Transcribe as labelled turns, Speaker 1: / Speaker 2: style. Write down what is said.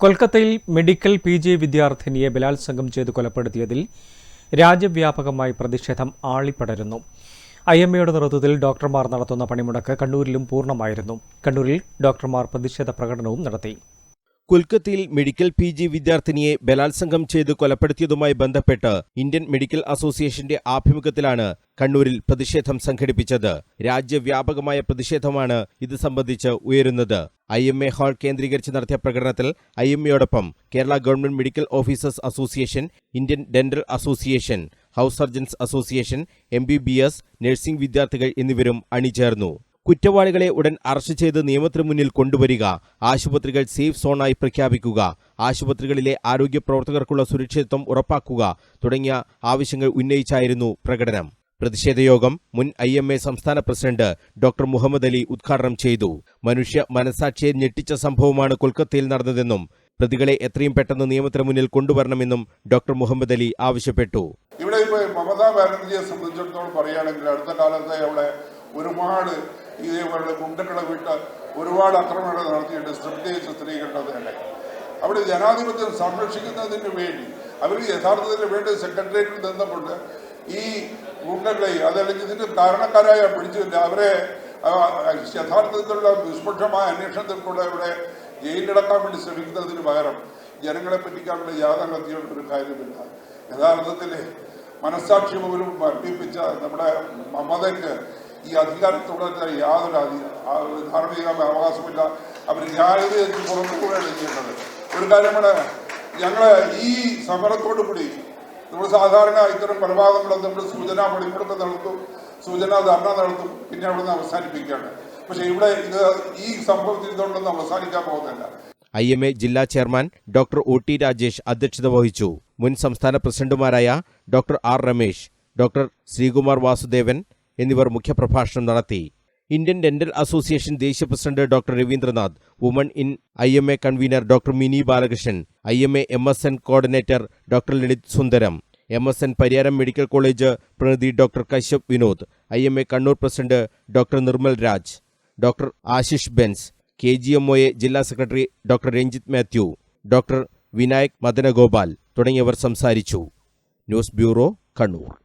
Speaker 1: കൊൽക്കത്തയിൽ medical P G വിദ്യാർത്ഥിനിയെ ബലാത്സംഗം ചെയ്ത് കൊലപ്പെടുത്തിയതിൽ രാജ്യവ്യാപകമായി പ്രതിഷേധം ആളിപ്പടരുന്നു. ഐ എം എയുടെ നേതൃത്വത്തിൽ ഡോക്ടർമാർ നടത്തുന്ന പണിമുടക്ക് കണ്ണൂരിലും പൂർണമായിരുന്നു. കണ്ണൂരിൽ ഡോക്ടർമാർ പ്രതിഷേധ പ്രകടനവും നടത്തി.
Speaker 2: കൊൽക്കത്തയിൽ മെഡിക്കൽ പി ജി വിദ്യാർത്ഥിനിയെ ബലാത്സംഗം ചെയ്ത് കൊലപ്പെടുത്തിയതുമായി ബന്ധപ്പെട്ട് ഇന്ത്യൻ മെഡിക്കൽ അസോസിയേഷന്റെ ആഭിമുഖ്യത്തിലാണ് കണ്ണൂരിൽ പ്രതിഷേധം സംഘടിപ്പിച്ചത്. രാജ്യവ്യാപകമായ പ്രതിഷേധമാണ് ഇത് സംബന്ധിച്ച് ഉയരുന്നത്. ഐ എം എ ഹാൾ കേന്ദ്രീകരിച്ച് നടത്തിയ പ്രകടനത്തിൽ I M എയോടൊപ്പം Kerala government medical officers association Indian dental association house surgeons association M B B S nursing വിദ്യാർത്ഥികൾ എന്നിവരും അണിചേർന്നു. കുറ്റവാളികളെ ഉടൻ അറസ്റ്റ് ചെയ്ത് നിയമത്തിന് മുന്നിൽ കൊണ്ടുവരിക. ആശുപത്രികൾ സേഫ് സോണായി പ്രഖ്യാപിക്കുക. ആശുപത്രികളിലെ ആരോഗ്യ പ്രവർത്തകർക്കുള്ള സുരക്ഷിതത്വം ഉറപ്പാക്കുക തുടങ്ങിയ ആവശ്യങ്ങൾ ഉന്നയിച്ചായിരുന്നു പ്രകടനം. പ്രതിഷേധയോഗം മുൻ ഐ എം എ സംസ്ഥാന പ്രസിഡന്റ് ഡോക്ടർ മുഹമ്മദ് അലി ഉദ്ഘാടനം ചെയ്തു. മനുഷ്യ മനസാക്ഷിയെ ഞെട്ടിച്ച സംഭവമാണ് കൊൽക്കത്തയിൽ നടന്നതെന്നും പ്രതികളെ എത്രയും പെട്ടെന്ന് നിയമത്തിന് മുന്നിൽ കൊണ്ടുവരണമെന്നും ഡോക്ടർ മുഹമ്മദ് അലി ആവശ്യപ്പെട്ടു.
Speaker 3: ഇവിടെ ഇപ്പോൾ മമതാ ബാനർജിയെ സംബന്ധിച്ചിടത്തോളം പറയുകയാണെങ്കിൽ അടുത്ത കാലത്തെ അവിടെ ഒരുപാട് ഇതേപോലെ ഗുണ്ടകളെ വിട്ട് ഒരുപാട് അക്രമങ്ങൾ നടത്തിയിട്ട് സ്ത്രീ സ്ത്രീകളുടെ തന്നെ അവിടെ ജനാധിപത്യം സംരക്ഷിക്കുന്നതിന് വേണ്ടി അവർ യഥാർത്ഥത്തിന് വേണ്ടി സെക്രട്ടേറിയറ്റിൽ നിന്നുകൊണ്ട് ഈ ഗുണ്ടകളെ അതല്ലെങ്കിൽ ഇതിന്റെ കാരണക്കാരായ പിടിച്ചില്ല അവരെ യഥാർത്ഥത്തിലുള്ള നിഷ്പക്ഷമായ അന്വേഷണത്തിൽ കൂടെ ഇവിടെ ജയിലിലടക്കാൻ വേണ്ടി ശ്രമിക്കുന്നതിന് പകരം ജനങ്ങളെ പറ്റിക്കാനുള്ള കത്തിയുള്ള ഒരു കാര്യമില്ല യഥാർത്ഥത്തിൽ മനസ്സാക്ഷി പോലും വർദ്ധിപ്പിച്ച നമ്മുടെ മമതയ്ക്ക് ഈ അധികാരത്തോടെ യാതൊരു അധി- ആ ഒരു ധാർമ്മിക അവകാശമില്ല. അവർ ന്യായത പുറത്തുകൂടെയാണ് ചെയ്യേണ്ടത് ഒരു കാര്യമാണ് ഞങ്ങൾ ഈ സമരത്തോടു കൂടി നമ്മൾ സാധാരണ ഇത്തരം കൊലപാതകങ്ങൾ നമ്മൾ സൂചന വെളിപ്പെടുത്തൽ നടത്തും സൂചന ധർണ നടത്തും പിന്നെ അവിടെ നിന്ന് അവസാനിപ്പിക്കുകയാണ്. പക്ഷെ ഇവിടെ ഇത് ഈ സംഭവത്തിൽ ഇതുകൊണ്ടൊന്നും അവസാനിക്കാൻ പോകുന്നില്ല.
Speaker 2: ഐ എം എ ജില്ലാ chairman doctor O T Rajesh അധ്യക്ഷത വഹിച്ചു. മുൻ സംസ്ഥാന പ്രസിഡന്റുമാരായ doctor R Ramesh doctor Sreekumar Vasudevan എന്നിവർ മുഖ്യപ്രഭാഷണം നടത്തി. ഇന്ത്യൻ ഡെന്റൽ അസോസിയേഷൻ ദേശീയ president doctor Raveendranath woman in I M A convener doctor Mini Balakrishnan I M A M S N coordinator doctor Lalith Sundaram M S N Pariyaram medical college പ്രതിനിധി doctor Kashyap Vinod I M A Kannur president doctor Nirmal Raj doctor Ashish Bens K. G. M. O. A ജില്ലാ secretary doctor Ranjith Mathew doctor Vinayak Madanagopal തുടങ്ങിയവർ സംസാരിച്ചു. News bureau Kannur.